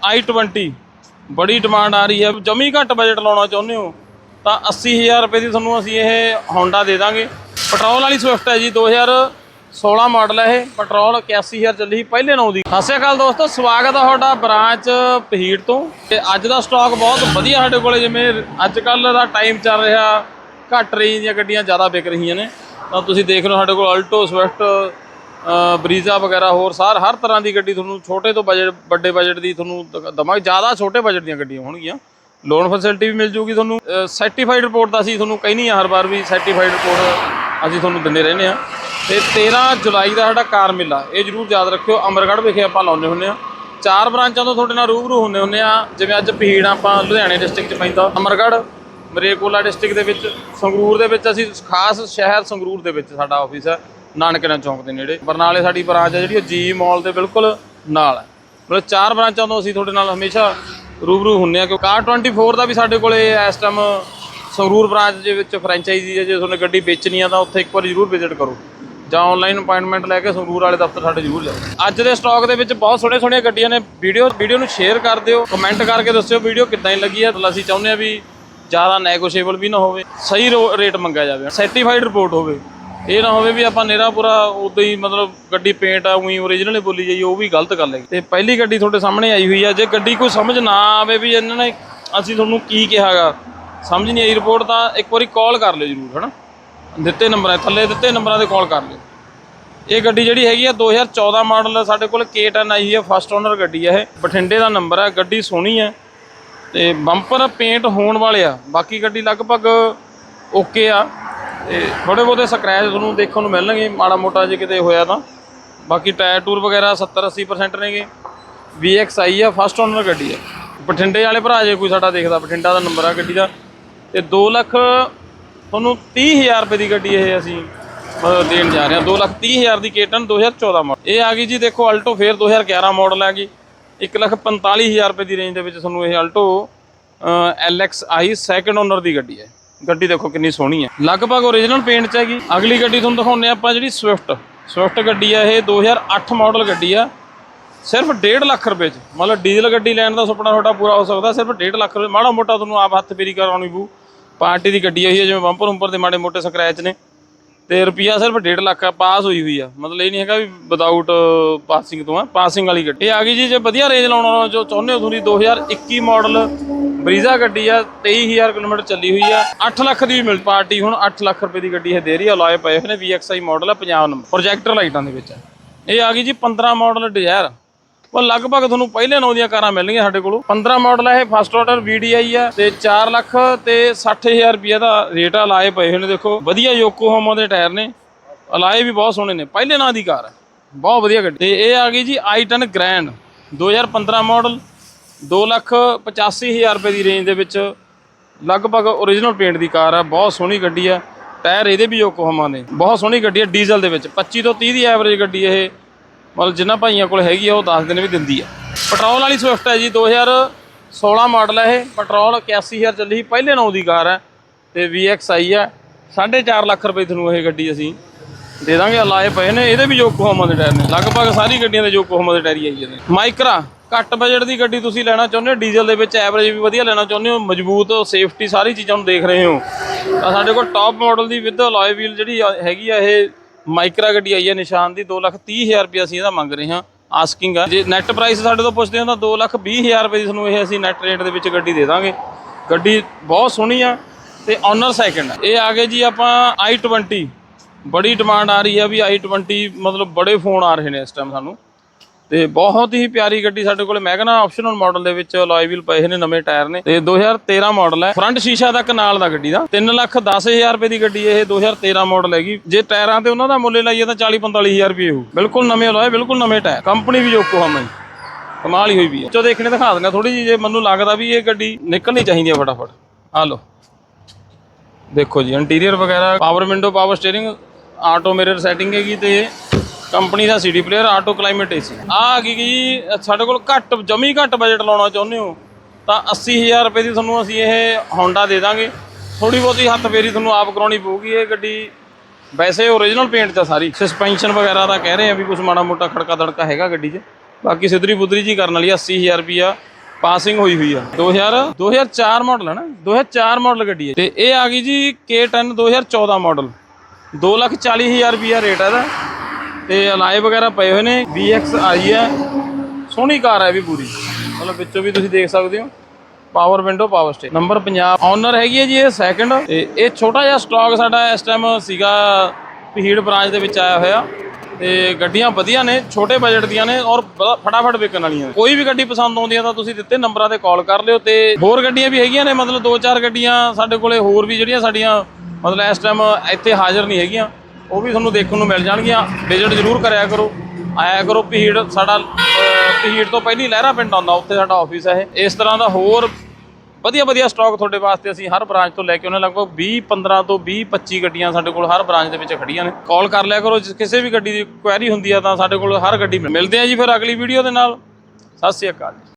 i20 ਬੜੀ demand ਆ ਰਹੀ ਹੈ। ਜਮੀ ਘੱਟ ਬਜਟ ਲਾਉਣਾ ਚਾਹੁੰਦੇ ਹੋ, ਤਾਂ 80000 ਰੁਪਏ ਦੀ ਤੁਹਾਨੂੰ ਅਸੀਂ ਇਹ ਹੋਂਡਾ ਦੇ ਦਾਂਗੇ। ਪੈਟਰੋਲ ਵਾਲੀ ਸਵਿਫਟ ਹੈ ਜੀ 2016 ਮਾਡਲ ਹੈ ਇਹ। ਪੈਟਰੋਲ 81000 ਚੱਲੀ ਸੀ ਪਹਿਲੇ ਨੌ ਦੀ। ਸਤਿ ਸ਼੍ਰੀ ਅਕਾਲ ਦੋਸਤੋ, ਸਵਾਗਤ ਹੈ ਤੁਹਾਡਾ ਬ੍ਰਾਂਚ ਪਹੀੜ ਤੋਂ। ਤੇ ਅੱਜ ਦਾ ਸਟਾਕ ਬਹੁਤ ਵਧੀਆ ਸਾਡੇ ਕੋਲੇ, ਜਿਵੇਂ ਅੱਜ ਕੱਲ ਦਾ ਟਾਈਮ ਚੱਲ ਰਿਹਾ, ਘੱਟ ਰੇਂਜ ਦੀਆਂ ਗੱਡੀਆਂ ਜ਼ਿਆਦਾ ਵਿਕ ਰਹੀਆਂ ਨੇ। ਤਾਂ ਤੁਸੀਂ ਦੇਖ ਰਹੇ ਸਾਡੇ ਕੋਲ ਅਲਟੋ ਸਵਿਫਟ ਬਰੀਜ਼ਾ ਵਗੈਰਾ ਹੋਰ ਸਾਰ, ਹਰ ਤਰ੍ਹਾਂ ਦੀ ਗੱਡੀ ਤੁਹਾਨੂੰ ਛੋਟੇ ਤੋਂ ਬਜਟ ਵੱਡੇ ਬਜਟ ਦੀ ਤੁਹਾਨੂੰ ਦ- ਦਵਾਂਗੇ। ਜ਼ਿਆਦਾ ਛੋਟੇ ਬਜਟ ਦੀਆਂ ਗੱਡੀਆਂ ਹੋਣਗੀਆਂ। ਲੋਨ ਫੈਸਿਲਿਟੀ ਵੀ ਮਿਲ ਜੂਗੀ ਤੁਹਾਨੂੰ। ਸਰਟੀਫਾਈਡ ਰਿਪੋਰਟ ਦਾ ਅਸੀਂ ਤੁਹਾਨੂੰ ਕਹਿਨੀ ਆ ਹਰ ਵਾਰ ਵੀ ਸਰਟੀਫਾਈਡ ਰਿਪੋਰਟ ਅਸੀਂ ਤੁਹਾਨੂੰ ਦਿੰਦੇ ਰਹਿੰਦੇ ਆ ਤੇ 13 ਜੁਲਾਈ ਦਾ ਸਾਡਾ ਕਾਰ ਮੇਲਾ, ਇਹ ਜਰੂਰ ਯਾਦ ਰੱਖਿਓ। ਅਮਰਗੜ੍ਹ ਵਿਖੇ ਆਪਾਂ ਲਾਉਂਦੇ ਹੁੰਦੇ ਆ ਚਾਰ ਬ੍ਰਾਂਚਾਂ ਤੋਂ ਤੁਹਾਡੇ ਨਾਲ ਰੂਬਰੂ ਹੁੰਦੇ ਹੁੰਦੇ ਆ ਜਿਵੇਂ ਅੱਜ ਪਹੀੜ ਆਪਾਂ ਲੁਧਿਆਣੇ ਡਿਸਟ੍ਰਿਕਟ 'ਚ ਪੈਂਦਾ ਅਮਰਗੜ੍ਹ ਮਰੇਕੋਲਾ ਡਿਸਟ੍ਰਿਕਟ ਦੇ ਵਿੱਚ, ਸੰਗਰੂਰ ਦੇ ਵਿੱਚ ਅਸੀਂ ਖਾਸ ਸ਼ਹਿਰ ਸੰਗਰੂਰ ਦੇ ਵਿੱਚ ਸਾਡਾ ਆਫਿਸ ਹੈ। ਨਾਨਕਨਾ ਚੌਂਕ ਦੇ ਨੇੜੇ। ਬਰਨਾਲੇ ਸਾਡੀ ਬ੍ਰਾਂਚ ਹੈ ਜਿਹੜੀ ਉਹ ਜੀ ਮਾਲ ਦੇ ਬਿਲਕੁਲ ਨਾਲ ਹੈ। ਮਤਲਬ ਚਾਰ ਬ੍ਰਾਂਚਾਂ ਤੋਂ ਅਸੀਂ ਤੁਹਾਡੇ ਨਾਲ ਹਮੇਸ਼ਾ ਰੂਬਰੂ ਹੁੰਨੇ ਆ ਕਿਉਂਕਿ ਕਾਰ 24 ਦਾ ਵੀ ਸਾਡੇ ਕੋਲੇ ਇਸ ਟਾਈਮ ਸੰਗਰੂਰ ਬ੍ਰਾਂਚ ਦੇ ਵਿੱਚ ਫਰੈਂਚਾਈਜ਼ੀ ਹੈ। ਜੇ ਤੁਹਾਨੂੰ ਗੱਡੀ ਵੇਚਣੀ ਆ ਤਾਂ ਉੱਥੇ ਇੱਕ ਵਾਰ ਜ਼ਰੂਰ ਵਿਜ਼ਿਟ ਕਰੋ। ਜਾਂ ਆਨਲਾਈਨ ਅਪਾਇੰਟਮੈਂਟ ਲੈ ਕੇ ਸੰਗਰੂਰ ਵਾਲੇ ਦਫ਼ਤਰ ਸਾਡੇ ਜ਼ਰੂਰ ਜਾਓ। ਅੱਜ ਦੇ ਸਟਾਕ ਦੇ ਵਿੱਚ ਬਹੁਤ ਸੋਹਣੇ ਸੋਹਣੀਆਂ ਗੱਡੀਆਂ ਨੇ। ਵੀਡੀਓ ਵੀਡੀਓ ਨੂੰ ਸ਼ੇਅਰ ਕਰ ਦਿਓ। ਕਮੈਂਟ ਕਰਕੇ ਦੱਸਿਓ ਵੀਡੀਓ ਕਿੱਦਾਂ ਹੀ ਲੱਗੀ ਹੈ। ਤਾਂ ਅਸੀਂ ਚਾਹੁੰਦੇ ਆ ਵੀ ਜ਼ਿਆਦਾ ਨੈਗੋਸ਼ੀਏਬਲ ਵੀ ਨਾ ਹੋਵੇ। ਸਹੀ ਰੇਟ ਮੰਗਿਆ ਜਾਵੇ। ਸਰਟੀਫਾਈਡ ਰਿਪੋਰਟ ਹੋਵੇ। ਇਹ ਨਾ ਹੋਵੇ ਵੀ ਆਪਾਂ ਨੇਰਾ ਪੂਰਾ ਹੀ ਮਤਲਬ ਗੱਡੀ ਪੇਂਟ ਆ, ਉਹੀ ਓਰੀਜਨਲ ਹੀ ਬੋਲੀ ਜਾਈਏ, ਉਹ ਵੀ ਗਲਤ ਗੱਲ ਹੈ। ਤੇ ਪਹਿਲੀ ਗੱਡੀ ਤੁਹਾਡੇ ਸਾਹਮਣੇ ਆਈ ਹੋਈ ਆ, ਜੇ ਗੱਡੀ ਕੋਈ ਸਮਝ ਨਾ ਆਵੇ ਵੀ ਇਹਨਾਂ ਨੇ ਅਸੀਂ ਤੁਹਾਨੂੰ ਕੀ ਕਿਹਾਗਾ, ਸਮਝ ਨਹੀਂ ਆਈ ਰਿਪੋਰਟ ਤਾਂ ਇੱਕ ਵਾਰੀ ਕਾਲ ਕਰ ਲਿਓ ਜਰੂਰ, ਹਨਾ? ਦਿੱਤੇ ਨੰਬਰਾਂ ਥੱਲੇ ਦਿੱਤੇ ਨੰਬਰਾਂ ਤੇ ਕਾਲ ਕਰ ਲਿਓ। ਇਹ ਗੱਡੀ ਜਿਹੜੀ ਹੈਗੀ ਆ 2014 ਮਾਡਲ ਸਾਡੇ ਕੋਲ K10 ਆਈ ਹੈ ਫਸਟ ਓਨਰ ਗੱਡੀ ਹੈ ਇਹ। ਬਠਿੰਡੇ ਦਾ ਨੰਬਰ ਹੈ ਗੱਡੀ ਸੋਹਣੀ ਹੈ ਤੇ ਬੰਪਰ ਪੇਂਟ ਹੋਣ ਵਾਲੇ ਆ, ਬਾਕੀ ਗੱਡੀ ਲਗਭਗ ਓਕੇ ਆ। ਤੇ ਥੋੜੇ ਬਹੁਤੇ ਸਕ੍ਰੈਚ ਤੁਹਾਨੂੰ ਦੇਖਣ ਨੂੰ ਮਿਲਣਗੇ, ਮਾੜਾ ਮੋਟਾ ਜੇ ਕਿਤੇ ਹੋਇਆ ਤਾਂ। ਬਾਕੀ ਟਾਇਰ ਟੂਰ ਵਗੈਰਾ 70 80% ਨੇਗੇ। VX ਆਈ ਆ ਫਸਟ ਓਨਰ ਗੱਡੀ ਹੈ ਬਠਿੰਡੇ ਵਾਲੇ ਭਰਾ ਜੇ ਕੋਈ ਸਾਡਾ ਦੇਖਦਾ, ਬਠਿੰਡਾ ਦਾ ਨੰਬਰ ਆ ਗੱਡੀ ਦਾ। ਤੇ 2 ਲੱਖ, ਤੁਹਾਨੂੰ 30000 ਰੁਪਏ ਦੀ ਗੱਡੀ ਇਹ ਅਸੀਂ ਮਤਲਬ ਦੇਣ ਜਾ ਰਹੇ ਹਾਂ। 2 ਲੱਖ 30000 ਦੀ ਕੇਟਨ 2014 ਮਾਡਲ ਇਹ ਆ ਗਈ ਜੀ, ਦੇਖੋ ਅਲਟੋ ਫੇਰ 2011 ਮਾਡਲ ਆ ਗਈ। 1 ਲੱਖ 45000 ਰੁਪਏ ਦੀ ਰੇਂਜ ਦੇ ਵਿੱਚ ਤੁਹਾਨੂੰ ਇਹ ਅਲਟੋ LXi ਸੈਕੰਡ ਓਨਰ ਦੀ ਗੱਡੀ ਹੈ। ਗੱਡੀ ਦੇਖੋ ਕਿੰਨੀ ਸੋਹਣੀ ਹੈ। ਲਗਭਗ ਓਰੀਜਨਲ ਪੇਂਟ ਚ ਹੈਗੀ। ਅਗਲੀ ਗੱਡੀ ਤੁਹਾਨੂੰ ਦਿਖਾਉਂਦੇ ਹਾਂ ਆਪਾਂ ਜਿਹੜੀ ਸਵਿਫਟ ਸਵਿਫਟ ਗੱਡੀ ਆ ਇਹ 2008 ਮਾਡਲ ਗੱਡੀ ਆ। ਸਿਰਫ 1.5 ਲੱਖ ਰੁਪਏ ਚ। ਮਤਲਬ ਡੀਜ਼ਲ ਗੱਡੀ ਲੈਣ ਦਾ ਸੁਪਨਾ ਤੁਹਾਡਾ ਪੂਰਾ ਹੋ ਸਕਦਾ। ਸਿਰਫ 1.5 ਲੱਖ ਰੁਪਏ। ਮਾੜਾ ਮੋਟਾ ਤੁਹਾਨੂੰ ਆਪ ਹੱਥ ਫੇਰੀ ਕਰਾਉਣੀ ਪਊ। ਪਾਰਟੀ ਦੀ ਗੱਡੀ ਹੋਈ ਹੈ ਜਿਵੇਂ ਬੰਪਰ ਉੰਪਰ ਦੇ ਮਾੜੇ ਮੋਟੇ ਸਕ੍ਰੈਚ ਨੇ। ਤੇ ਰੁਪਿਆ ਸਿਰਫ 1.5 ਲੱਖ ਆ, ਪਾਸ ਹੋਈ ਹੋਈ ਆ। ਮਤਲਬ ਇਹ ਨਹੀਂ ਹੈਗਾ ਵੀ ਵਿਦਆਊਟ ਪਾਸਿੰਗ ਤੋਂ ਆ। ਪਾਸਿੰਗ ਵਾਲੀ ਗੱਡੀ। ਆ ਗਈ ਜੀ, ਜੇ ਵਧੀਆ ਰੇਂਜ ਲਾਉਣਾ ਜੋ ਚਾਹੁੰਦੇ ਹੋ ਤੁਸੀਂ 2021 ਮਾਡਲ ਬਰੀਜ਼ਾ ਗੱਡੀ ਆ 23000 ਕਿਲੋਮੀਟਰ ਚੱਲੀ ਹੋਈ ਆ। 8 ਲੱਖ ਦੀ ਵੀ ਮਿਲ ਪਾਰਟੀ, ਹੁਣ 8 ਲੱਖ ਰੁਪਏ ਦੀ ਗੱਡੀ ਇਹ ਦੇ ਰਹੀ ਆ, ਲਾਏ ਪਏ ਹੋਏ ਨੇ VXI ਮਾਡਲ ਆ 50 ਨੰਬਰ ਪ੍ਰੋਜੈਕਟਰ ਲਾਈਟਾਂ ਦੇ ਵਿੱਚ। ਇਹ ਆ ਗਈ ਜੀ 15 ਮਾਡਲ ਡਿਜ਼ਾਇਰ ਉਹ ਲਗਭਗ ਤੁਹਾਨੂੰ ਪਹਿਲੇ ਨੌ ਦੀਆਂ ਕਾਰਾਂ ਮਿਲਣਗੀਆਂ ਸਾਡੇ ਕੋਲੋਂ। 15 ਮਾਡਲ ਹੈ ਇਹ ਫਸਟ ਆਰਡਰ VDI ਆ, ਤੇ 4 ਲੱਖ ਤੇ 60000 ਰੁਪਏ ਦਾ ਰੇਟ ਆ, ਲਾਏ ਪਏ ਹੋਏ ਨੇ, ਦੇਖੋ। ਵਧੀਆ ਯੋਕੋਹਾਮਾ ਦੇ ਟਾਇਰ ਨੇ ਅਲਾਏ ਵੀ ਬਹੁਤ ਸੋਹਣੇ ਨੇ, ਪਹਿਲੇ ਨਾਂ ਦੀ ਕਾਰ ਹੈ ਬਹੁਤ ਵਧੀਆ ਗੱਡੀ। ਤੇ ਇਹ ਆ ਗਈ ਜੀ i10 ਗ੍ਰੈਂਡ 2015 ਮਾਡਲ 2 ਲੱਖ 85000 ਰੁਪਏ ਦੀ ਰੇਂਜ ਦੇ ਵਿੱਚ ਲਗਭਗ ਓਰੀਜਨਲ ਪੇਂਟ ਦੀ ਕਾਰ ਹੈ ਬਹੁਤ ਸੋਹਣੀ ਗੱਡੀ ਹੈ ਟਾਇਰ ਇਹਦੇ ਵੀ ਯੋਕੋਹਾਮਾ ਨੇ। ਬਹੁਤ ਸੋਹਣੀ ਗੱਡੀ ਹੈ ਡੀਜ਼ਲ ਦੇ ਵਿੱਚ। 25 ਤੋਂ 30 ਦੀ ਐਵਰੇਜ ਗੱਡੀ ਇਹ। ਮਤਲਬ ਜਿੰਨਾ ਭਾਈਆਂ ਕੋਲ ਹੈਗੀ ਆ, ਉਹ 10 ਦਿਨ ਵੀ ਦਿੰਦੀ ਆ। ਪੈਟਰੋਲ ਵਾਲੀ ਸਵਿਫਟ ਹੈ ਜੀ 2016 ਮਾਡਲ ਹੈ ਇਹ। ਪੈਟਰੋਲ 81000 ਚੱਲੀ ਸੀ, ਪਹਿਲੇ ਨੌ ਦੀ ਕਾਰ ਹੈ ਤੇ VX ਆਈ ਹੈ 4.5 ਲੱਖ ਰੁਪਏ ਤੁਹਾਨੂੰ ਇਹ ਗੱਡੀ ਅਸੀਂ ਦੇ ਦਾਂਗੇ। ਲਾਏ ਪਏ ਨੇ। ਇਹਦੇ ਵੀ ਯੋਕੋਹਾਮਾ ਦੇ ਟਾਇਰ ਨੇ। ਲਗਭਗ ਸਾਰੀ ਗੱਡੀਆਂ ਦੇ ਯੋਕੋਹਾਮਾ ਦੇ ਟਾਇਰ ਹੀ ਆਈ ਜਾਂਦੇ ਮਾਈਕਰਾ ਘੱਟ ਬਜਟ ਦੀ ਗੱਡੀ ਤੁਸੀਂ ਲੈਣਾ ਚਾਹੁੰਦੇ ਹੋ ਡੀਜ਼ਲ ਦੇ ਵਿੱਚ ਐਵਰੇਜ ਵੀ ਵਧੀਆ ਲੈਣਾ ਚਾਹੁੰਦੇ ਹੋ, ਮਜ਼ਬੂਤ ਸੇਫਟੀ ਸਾਰੀ ਚੀਜ਼ਾਂ ਨੂੰ ਦੇਖ ਰਹੇ ਹੋ। ਤਾਂ ਸਾਡੇ ਕੋਲ ਟੌਪ ਮਾਡਲ ਦੀ ਵਿਦ ਅਲੋਏ ਵੀਲ ਜਿਹੜੀ ਹੈਗੀ ਆ, ਇਹ ਮਾਈਕਰਾ ਗੱਡੀ ਆਈ ਹੈ ਨਿਸ਼ਾਨ ਦੀ 230000 ਰੁਪਏ ਅਸੀਂ ਇਹਦਾ ਮੰਗ ਰਹੇ ਹਾਂ ਆਸਕਿੰਗ ਆ। ਜੇ ਨੈਟ ਪ੍ਰਾਈਸ ਸਾਡੇ ਤੋਂ ਪੁੱਛਦੇ ਹੋ ਤਾਂ 220000 ਰੁਪਏ ਦੀ ਤੁਹਾਨੂੰ ਇਹ ਅਸੀਂ ਨੈਟ ਰੇਟ ਦੇ ਵਿੱਚ ਗੱਡੀ ਦੇ ਦਾਂਗੇ। ਗੱਡੀ ਬਹੁਤ ਸੋਹਣੀ ਆ ਤੇ ਓਨਰ ਸੈਕਿੰਡ ਇਹ ਆ ਗਏ ਜੀ ਆਪਾਂ i20 ਬੜੀ ਡਿਮਾਂਡ ਆ ਰਹੀ ਹੈ ਵੀ i20 ਮਤਲਬ ਬੜੇ ਫੋਨ ਆ ਰਹੇ ਨੇ ਇਸ ਟਾਈਮ ਸਾਨੂੰ। ਤੇ ਬਹੁਤ ਹੀ ਪਿਆਰੀ ਗੱਡੀ ਸਾਡੇ ਕੋਲ। ਮੈਗਨਾ ਆਪਸ਼ਨਲ ਮਾਡਲ ਦੇ ਵਿੱਚ ਅਲੋਏ ਵੀਲ ਪਏ ਨੇ, ਨਵੇਂ ਟਾਇਰ ਨੇ। ਤੇ 2013 ਮਾਡਲ ਹੈ। ਫਰੰਟ ਸ਼ੀਸ਼ਾ ਦਾ ਨਾਲ ਦਾ ਗੱਡੀ ਦਾ। 3 ਲੱਖ 10000 ਰੁਪਏ ਦੀ ਗੱਡੀ ਇਹ 2013 ਮਾਡਲ ਹੈਗੀ। ਜੇ ਟਾਇਰਾਂ ਤੇ ਉਹਨਾਂ ਦਾ ਮੁੱਲ ਲਾਈਏ ਤਾਂ 40 45000 ਰੁਪਏ ਹੋਊ। ਬਿਲਕੁਲ ਨਵੇਂ ਅਲੋਏ ਬਿਲਕੁਲ ਨਵੇਂ ਟਾਇਰ। ਕੰਪਨੀ ਵੀ ਜੋਕੋ ਹੀ ਕਮਾਲ ਹੀ ਹੋਈ ਵੀ ਹੈ। ਚੋ ਦੇਖਣੇ ਦਿਖਾ ਦਿੰਦਾ ਥੋੜੀ ਜਿਹੀ ਜੇ ਮੈਨੂੰ ਲੱਗਦਾ ਵੀ ਇਹ ਗੱਡੀ ਨਿਕਲਣੀ ਚਾਹੀਦੀ ਹੈ ਫਟਾਫਟ। ਆ ਲਓ। ਦੇਖੋ ਜੀ ਇੰਟੀਰੀਅਰ ਵਗੈਰਾ power window power steering auto mirror setting ਹੈਗੀ ਤੇ ਕੰਪਨੀ ਦਾ CD player auto climate AC ਆ ਆ ਗਈ ਜੀ, ਸਾਡੇ ਕੋਲ ਘੱਟ, ਜਮੀ ਘੱਟ ਬਜਟ ਲਾਉਣਾ ਚਾਹੁੰਦੇ ਹੋ, ਤਾਂ 80000 ਰੁਪਏ ਦੀ ਤੁਹਾਨੂੰ ਅਸੀਂ ਇਹ ਹੋਂਡਾ ਦੇ ਦਾਂਗੇ। ਥੋੜੀ ਬਹੁਤੀ ਹੱਥ ਫੇਰੀ ਤੁਹਾਨੂੰ ਆਪ ਕਰਾਉਣੀ ਪਊਗੀ ਇਹ ਗੱਡੀ। ਵੈਸੇ ਓਰੀਜਨਲ ਪੇਂਟ ਤਾਂ ਸਾਰੀ। ਸਸਪੈਂਸ਼ਨ ਵਗੈਰਾ ਦਾ ਕਹਿ ਰਹੇ ਆ ਵੀ ਕੁਝ ਮਾੜਾ ਮੋਟਾ ਖੜਕਾ ਦੜਕਾ ਹੈਗਾ ਗੱਡੀ 'ਚ। ਬਾਕੀ ਸਿੱਧਰੀ ਬੁੱਧਰੀ ਜੀ ਕਰਨ ਵਾਲੀ 80000 ਰੁਪਿਆ ਪਾਸਿੰਗ ਹੋਈ ਹੋਈ ਆ। 2000 2004 ਮਾਡਲ ਹੈ ਨਾ 2004 ਮਾਡਲ ਗੱਡੀ ਹੈ ਤੇ ਇਹ ਆ ਗਈ ਜੀ K10 2014 ਮਾਡਲ 240000 ਰੁਪਿਆ ਰੇਟ ਹੈ ਇਹਦਾ। ਤੇ ਅਲਾਏ ਵਗੈਰਾ ਪਏ ਹੋਏ ਨੇ। VX ਆਈ ਹੈ। ਸੋਹਣੀ ਕਾਰ ਹੈ ਵੀ ਪੂਰੀ। ਮਤਲਬ ਵਿੱਚੋਂ ਵੀ ਤੁਸੀਂ ਦੇਖ ਸਕਦੇ ਹੋ। Power window power stay number 50 owner ਹੈਗੀ ਹੈ ਜੀ ਇਹ ਸੈਕੰਡ ਤੇ ਇਹ ਛੋਟਾ ਜਿਹਾ ਸਟਾਕ ਸਾਡਾ ਇਸ ਟਾਈਮ ਸੀਗਾ ਪਹੀੜ ਬ੍ਰਾਂਚ ਦੇ ਵਿੱਚ ਆਇਆ ਹੋਇਆ। ਤੇ ਗੱਡੀਆਂ ਵਧੀਆ ਨੇ, ਛੋਟੇ ਬਜਟ ਦੀਆਂ ਨੇ ਔਰ ਫਟਾਫਟ ਵਿਕਣ ਵਾਲੀਆਂ ਨੇ। ਕੋਈ ਵੀ ਗੱਡੀ ਪਸੰਦ ਆਉਂਦੀ ਹੈ ਤਾਂ ਤੁਸੀਂ ਦਿੱਤੇ ਨੰਬਰਾਂ ਤੇ ਕਾਲ ਕਰ ਲਿਓ ਤੇ ਹੋਰ ਗੱਡੀਆਂ ਵੀ ਹੈਗੀਆਂ ਨੇ, ਮਤਲਬ ਦੋ ਚਾਰ ਗੱਡੀਆਂ ਸਾਡੇ ਕੋਲੇ ਹੋਰ ਵੀ ਜਿਹੜੀਆਂ ਸਾਡੀਆਂ, ਮਤਲਬ ਇਸ ਟਾਈਮ ਇੱਥੇ ਹਾਜ਼ਰ ਨਹੀਂ ਹੈਗੀਆਂ। ਉਹ ਵੀ ਤੁਹਾਨੂੰ ਦੇਖਣ ਨੂੰ ਮਿਲ ਜਾਣਗੀਆਂ। ਵਿਜ਼ਿਟ ਜ਼ਰੂਰ ਕਰਿਆ ਕਰੋ। ਆਇਆ ਕਰੋ ਭੀੜ। ਸਾਡਾ ਭੀੜ ਤੋਂ ਪਹਿਲੀ ਲਹਿਰਾ ਪਿੰਡ ਆਉਂਦਾ। ਉੱਥੇ ਸਾਡਾ ਆਫਿਸ ਹੈ ਇਹ। ਇਸ ਤਰ੍ਹਾਂ ਦਾ ਹੋਰ ਵਧੀਆ ਵਧੀਆ ਸਟਾਕ ਤੁਹਾਡੇ ਵਾਸਤੇ ਅਸੀਂ ਹਰ ਬ੍ਰਾਂਚ ਤੋਂ ਲੈ ਕੇ ਉਹਨਾਂ ਲਗਭਗ 20 15 ਤੋਂ 20 25 ਗੱਡੀਆਂ ਸਾਡੇ ਕੋਲ ਹਰ ਬ੍ਰਾਂਚ ਦੇ ਵਿੱਚ ਖੜੀਆਂ ਨੇ। ਕਾਲ ਕਰ ਲਿਆ ਕਰੋ। ਜੇ ਕਿਸੇ ਵੀ ਗੱਡੀ ਦੀ ਕੁਐਰੀ ਹੁੰਦੀ ਆ ਤਾਂ ਸਾਡੇ ਕੋਲ ਹਰ ਗੱਡੀ ਮਿਲਦੇ ਆ ਜੀ ਫਿਰ ਅਗਲੀ ਵੀਡੀਓ ਦੇ ਨਾਲ। ਸਤਿ ਸ਼੍ਰੀ ਅਕਾਲ ਜੀ।